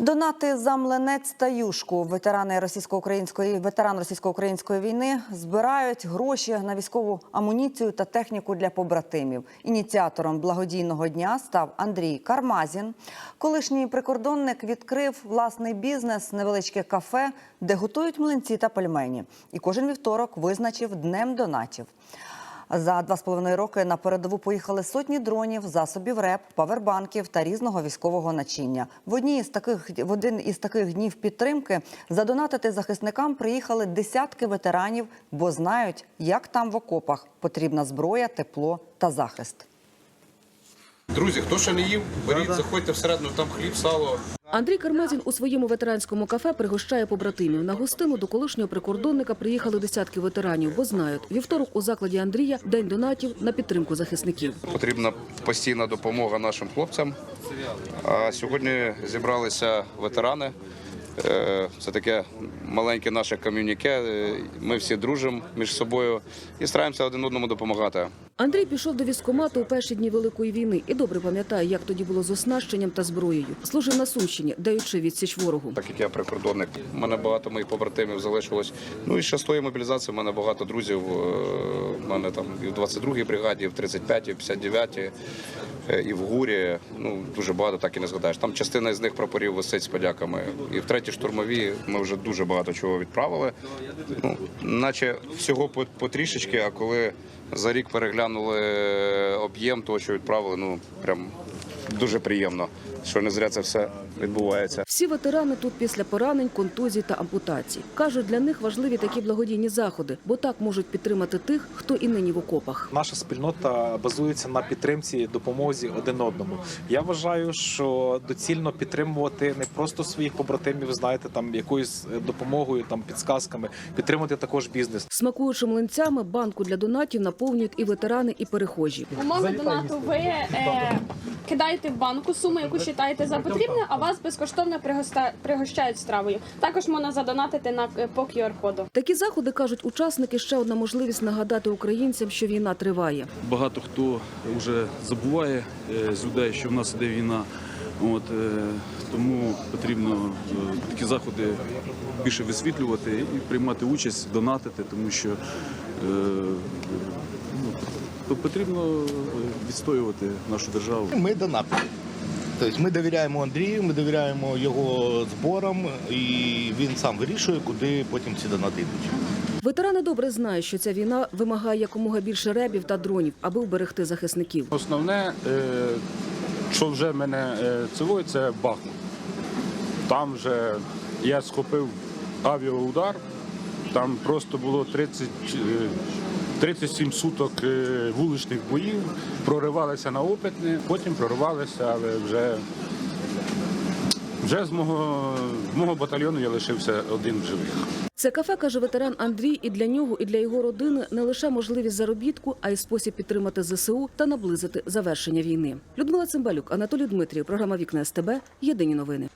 Донати за млинець та юшку. Ветерани російсько-української ветеран російсько-української війни збирають гроші на військову амуніцію та техніку для побратимів. Ініціатором благодійного дня став Андрій Кармазін. Колишній прикордонник відкрив власний бізнес, невеличке кафе, де готують млинці та пельмені. І кожен вівторок визначив днем донатів. За два з половиною роки на передову поїхали сотні дронів, засобів РЕП, павербанків та різного військового начиння. В одні із таких в один із таких днів підтримки задонатити захисникам приїхали десятки ветеранів, бо знають, як там в окопах потрібна зброя, тепло та захист. Друзі, хто ще не їв, беріть, заходьте всередину, там хліб, сало. Андрій Кармазін у своєму ветеранському кафе пригощає побратимів. На гостину до колишнього прикордонника приїхали десятки ветеранів, бо знають, вівторок у закладі Андрія день донатів на підтримку захисників. Потрібна постійна допомога нашим хлопцям. А сьогодні зібралися ветерани. Е, Це таке маленьке наше ком'юніке. Е, Ми всі дружимо між собою і стараємося один одному допомагати. Андрій пішов до військкомату у перші дні великої війни і добре пам'ятає, як тоді було з оснащенням та зброєю. Служив на Сумщині, даючи відсіч ворогу. Так як я прикордонник, у мене багато моїх побратимів залишилось. Ну і ще з тої мобілізації в мене багато друзів. У мене там і в 22-й бригаді, і в 35-й, і в 59-й, е, і в ГУРі. Ну дуже багато так і не згадаєш. Там частина з них прапорів висить з подяками. І в третій штурмовій ми вже дуже багато чого відправили. Ну, наче всього по, по а коли за рік переглянули об'єм того, що відправили, ну прям дуже приємно, що не зря це все відбувається. Всі ветерани тут після поранень, контузій та ампутацій. Кажуть, для них важливі такі благодійні заходи, бо так можуть підтримати тих, хто і нині в окопах. Наша спільнота базується на підтримці, допомозі один одному. Я вважаю, що доцільно підтримувати не просто своїх побратимів, знаєте, там якоюсь допомогою, там підсказками, підтримувати також бізнес. Смакуючи млинцями, банку для донатів наповнюють і ветерани, і перехожі. Умови донату ви е, кидаєте в банку суму, яку вважаєте за потрібне, а вас безкоштовно пригоста- пригощають стравою. Також можна задонатити на е, по QR-коду. Такі заходи кажуть учасники. Ще одна можливість нагадати українцям, що війна триває. Багато хто вже забуває е, з людей, що в нас іде війна. От, е, тому потрібно е, такі заходи більше висвітлювати і приймати участь, донатити, тому що е, ну, потрібно відстоювати нашу державу. Ми донатимо. Тобто ми довіряємо Андрію, ми довіряємо його зборам, і він сам вирішує, куди потім ці донати йдуть. Ветерани добре знають, що ця війна вимагає якомога більше ребів та дронів, аби вберегти захисників. Основне, е, що вже мене е, цілує, це Бахмут. Там вже я схопив авіаудар, там просто було 30, е, 37 суток е, вуличних боїв, проривалися на опитне, потім проривалися, але вже, вже з мого, з мого батальйону я лишився один в живих. Це кафе каже ветеран Андрій, і для нього, і для його родини не лише можливість заробітку, а й спосіб підтримати ЗСУ та наблизити завершення війни. Людмила Цимбалюк, Анатолій Дмитрів, програма Вікна СТБ. Єдині новини.